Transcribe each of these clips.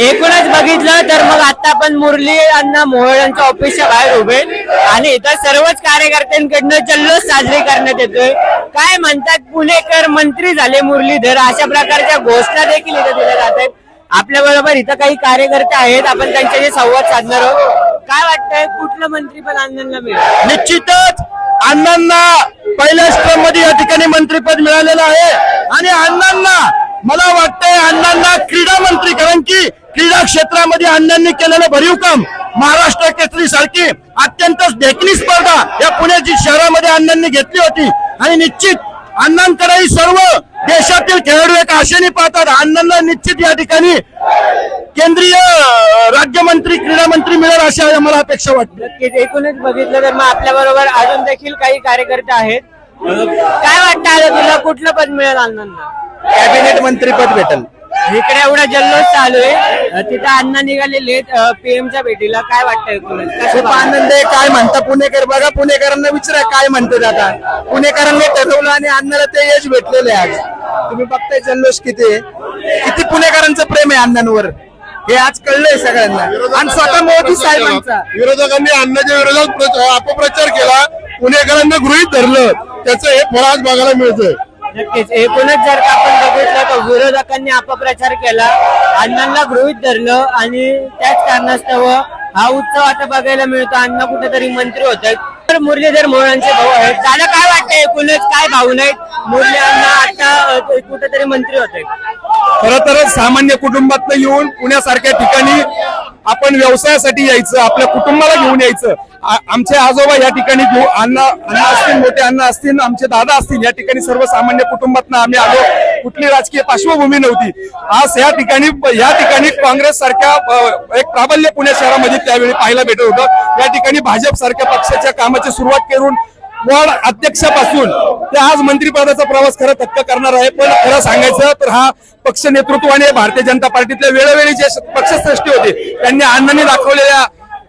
एकूणच बघितलं तर मग आता पण मुरली अण्णा मोहोळ यांच्या ऑफिसच्या बाहेर उभे आणि इथं सर्वच कार्यकर्त्यांकडनं जल्लोष साजरी करण्यात येतोय. काय म्हणतात पुणेकर मंत्री झाले मुरलीधर. अशा प्रकारच्या घोषणा देखील इथं दिल्या जात आहेत. आपल्या बरोबर इथं काही कार्यकर्ते आहेत. आपण त्यांच्याशी संवाद साधणार आहोत. काय वाटतंय कुठलं मंत्री पण अण्णांना मिळेल? निश्चितच अण्णांना पहिलं ठिकाणी मंत्रीपद मिळालेलं आहे. आणि अण्णांना मला वाटतंय अण्णांना क्रीडा मंत्री कारण की क्रीडा क्षेत्रामध्ये अण्णांनी केलेलं भरीव काम महाराष्ट्र केसरी सारखी अत्यंत देखणी स्पर्धा या पुण्याची शहरामध्ये अण्णांनी घेतली होती. आणि निश्चित अण्णांकडेही सर्व देशातील खेळाडू एक आशेने पाहतात. अण्णांना निश्चित या ठिकाणी केंद्रीय राज्यमंत्री क्रीडा मंत्री मिळेल अशी मला अपेक्षा वाटते. एकूणच बघितलं तर मग आपल्या बरोबर अजून देखील काही कार्यकर्ते आहेत. काय वाटतं आता तुला? कुठलं पद मिळेल अण्णांना? कॅबिनेट मंत्रीपद भेटेल. इकडे एवढा जल्लोष चालू आहे. अं, तिथं अण्णा निघालेले पीएमच्या भेटीला. काय वाटतंय कसं खूप? आनंद आहे. काय म्हणता पुणेकर? बघा पुणेकरांना विचारा काय म्हणतात आता. पुणेकरांनी ठरवलं आणि अण्णाला ते यश भेटलेले आज. तुम्ही बघताय जल्लोष किती आहे. किती पुणेकरांचं प्रेम आहे अण्णांवर. हे आज कळलंय सगळ्यांना. आणि स्वतः मोदी साहेबांचा. विरोधकांनी अण्णाच्या विरोधात प्र- अपप्रचार केला. पुणेकरांना गृहित धरलं. त्याचं हे फळ आज बघायला मिळतंय. नक्कीच. एकूणच जर का आपण बघितलं तर विरोधकांनी अपप्रचार केला अण्णांना गृहित धरलं आणि त्याच कारणास्तव हा उत्सव आता बघायला मिळतो. अण्णा कुठेतरी मंत्री होत आहेत तर मुरलीधर मोहळांचे भाऊ आहेत. दादा काय वाटतं एकूणच? काय भाऊ नाहीत मुरली अण्णा आता कुठेतरी मंत्री होत. आहेत खर तर सामान्य कुटुंबातनं येऊन पुण्यासारख्या ठिकाणी आपण व्यवसायासाठी यायचं आपल्या कुटुंबाला घेऊन यायचं. आमचे आजोबा या ठिकाणी घेऊ अण्णा अण्णा असतील मोठे अण्णा असतील आमचे दादा असतील या ठिकाणी सर्वसामान्य कुटुंबातनं आम्ही आलो. कुठली राजकीय पार्श्वभूमी नव्हती. आज या ठिकाणी या ठिकाणी काँग्रेस सारख्या एक प्राबल्य पुणे शहरामध्ये त्यावेळी पाहायला भेटत होतं. या ठिकाणी भाजप सारख्या पक्षाच्या कामाची सुरुवात करून वॉर्ड अध्यक्षापासून ते आज मंत्रिपदाचा प्रवास खरं थक्क करणार आहे. पण खरं सांगायचं तर हा पक्ष नेतृत्वाने भारतीय जनता पार्टीतल्या वेळोवेळी जे पक्षश्रेष्ठी होते त्यांनी अण्णांनी दाखवलेल्या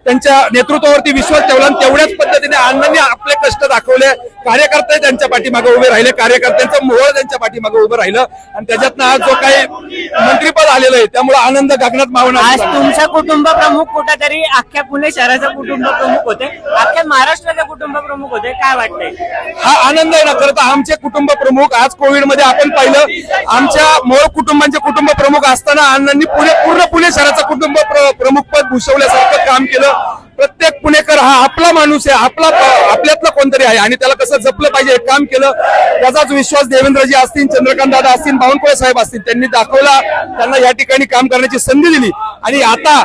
त्यांच्या नेतृत्वावरती विश्वास ठेवला आणि तेवढ्याच पद्धतीने अण्णांनी आपले कष्ट दाखवले. कार्यकर्ते त्यांच्या पाठीमागे उभे राहिले. कार्यकर्त्यांचं मोहळ त्यांच्या पाठीमागे उभं राहिलं. आणि त्याच्यातनं आज जो काही मंत्रिपद आलेलं आहे त्यामुळे आनंद गगनात आज मावणार तुमचा कुटुंब प्रमुख कुठेतरी अख्ख्या पुणे शहराचा कुटुंब प्रमुख होते. अख्ख्या महाराष्ट्राचे कुटुंब प्रमुख होते. काय वाटतंय? हा आनंद आहे ना. खरं तर आमचे कुटुंब प्रमुख आज कोविडमध्ये आपण पाहिलं. आमच्या मूळ कुटुंबांचे कुटुंब प्रमुख असताना अण्णांनी पुणे पूर्ण पुणे शहराचं कुटुंब प्र- प्रमुख पद भूषवल्यासारखं काम केलं. प्रत्येक पुणेकर हा आपला माणूस आहे आपला आपल्यातला कोणतरी आहे. आणि त्याला कसं जपलं पाहिजे काम केलं त्याचाच विश्वास देवेंद्रजी असतील चंद्रकांत दादा असतील बावनकुळे साहेब असतील त्यांनी दाखवला त्यांना या ठिकाणी काम करण्याची संधी दिली. आणि आता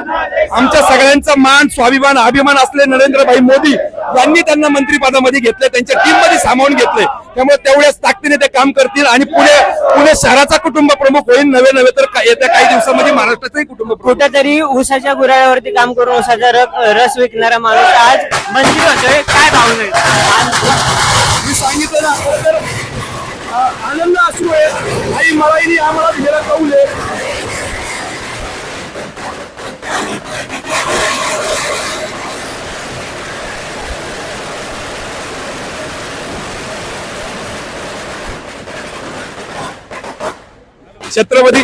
आमच्या सगळ्यांचा मान स्वाभिमान अभिमान असले नरेंद्रभाई मोदी यांनी त्यांना मंत्रिपदामध्ये घेतले त्यांच्या टीममध्ये सामावून घेतले त्यामुळे तेवढ्याच ताकदीने ते काम करतील आणि पुणे पुणे शहराचा कुटुंब प्रमुख होईल. नवे नवे तर येत्या काही दिवसामध्ये महाराष्ट्राचंही कुटुंब कुठेतरी ऊसाच्या गुराळ्यावरती काम करून ऊसाचा र- रस विकणारा माणूस आज मंत्री होतोय. काय भावना आहे मी सांगितलं ना आनंद अश्रू आहे आई मलाईनी आम्हाला कौल आहे छत्रपती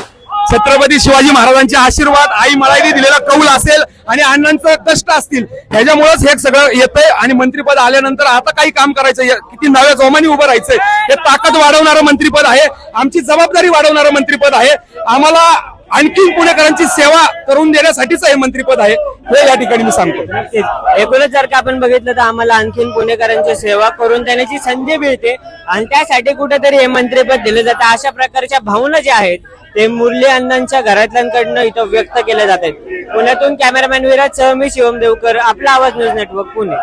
छत्रपती शिवाजी महाराजांचे आशीर्वाद आई मळाईने दिलेला कौल असेल आणि अण्णांचं कष्ट असतील. ह्याच्यामुळेच हे सगळं येतंय आणि मंत्रिपद आल्यानंतर आता काही काम करायचं किती नव्या जोमाने उभं राहायचंय. हे ताकद वाढवणारं मंत्रिपद आहे. आमची जबाबदारी वाढवणारं मंत्रिपद आहे. आम्हाला आणखी पुणेकरांची सेवा करून देण्यासाठीच हे मंत्रीपद आहे हे या ठिकाणी मी सांगतो. एकूणच जर का आपण बघितलं तर आम्हाला आणखीन पुणेकरांची सेवा करून देण्याची संधी मिळते. आणि त्यासाठी कुठेतरी हे मंत्रिपद दिलं जातं. अशा प्रकारच्या भावना ज्या आहेत ते मुरली अण्णांच्या घरातल्यांकडनं इथं व्यक्त केल्या जात आहेत. पुण्यातून कॅमेरामॅन विराज सह मी शिवम देवकर आपला आवाज न्यूज नेटवर्क पुणे.